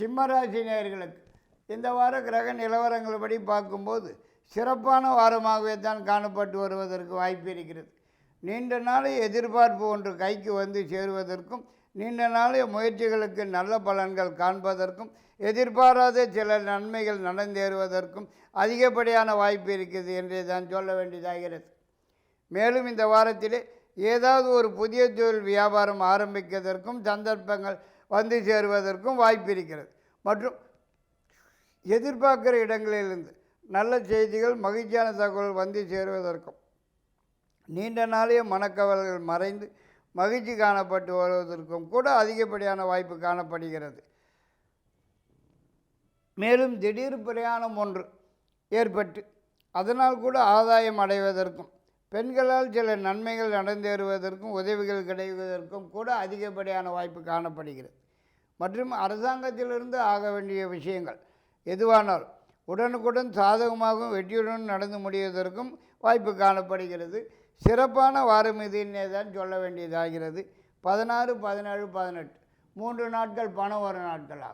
சிம்மராசி நேர்களுக்கு இந்த வார கிரக நிலவரங்கள்படி பார்க்கும்போது சிறப்பான வாரமாகவே தான் காணப்பட்டு வருவதற்கு வாய்ப்பு இருக்கிறது. நீண்ட நாளை எதிர்பார்ப்பு ஒன்று கைக்கு வந்து சேருவதற்கும் நீண்ட நாளைய முயற்சிகளுக்கு நல்ல பலன்கள் காண்பதற்கும் எதிர்பாராத சில நன்மைகள் நடந்தேறுவதற்கும் அதிகப்படியான வாய்ப்பு இருக்குது என்றே தான் சொல்ல வேண்டியதாகிறது. மேலும் இந்த வாரத்திலே ஏதாவது ஒரு புதிய தொழில் வியாபாரம் ஆரம்பிக்கிறதற்கும் சந்தர்ப்பங்கள் வந்து சேருவதற்கும் வாய்ப்பு இருக்கிறது. மற்றும் எதிர்பார்க்கிற இடங்களிலிருந்து நல்ல செய்திகள் மகிழ்ச்சியான தகவல் வந்து சேருவதற்கும். நீண்ட நாளைய மனக்கவல்கள் மறைந்து மகிழ்ச்சி காணப்பட்டு வருவதற்கும் கூட அதிகப்படியான வாய்ப்பு காணப்படுகிறது. மேலும் திடீர் பிரயாணம் ஒன்று ஏற்பட்டு அதனால் கூட ஆதாயம் அடைவதற்கும் பெண்களால் சில நன்மைகள் நடந்தேறுவதற்கும் உதவிகள் கிடைவதற்கும் கூட அதிகப்படியான வாய்ப்பு காணப்படுகிறது. மற்றும் அரசாங்கத்திலிருந்து ஆக வேண்டிய விஷயங்கள். எதுவானாலும் உடனுக்குடன் சாதகமாகவும் வெற்றியுடன் நடந்து முடிவதற்கும் வாய்ப்பு காணப்படுகிறது. சிறப்பான வாரம் இதுன்னே தான் சொல்ல வேண்டியதாகிறது. பதினாறு பதினேழு பதினெட்டு. மூன்று நாட்கள் பணம் வரும் நாட்களாகும்.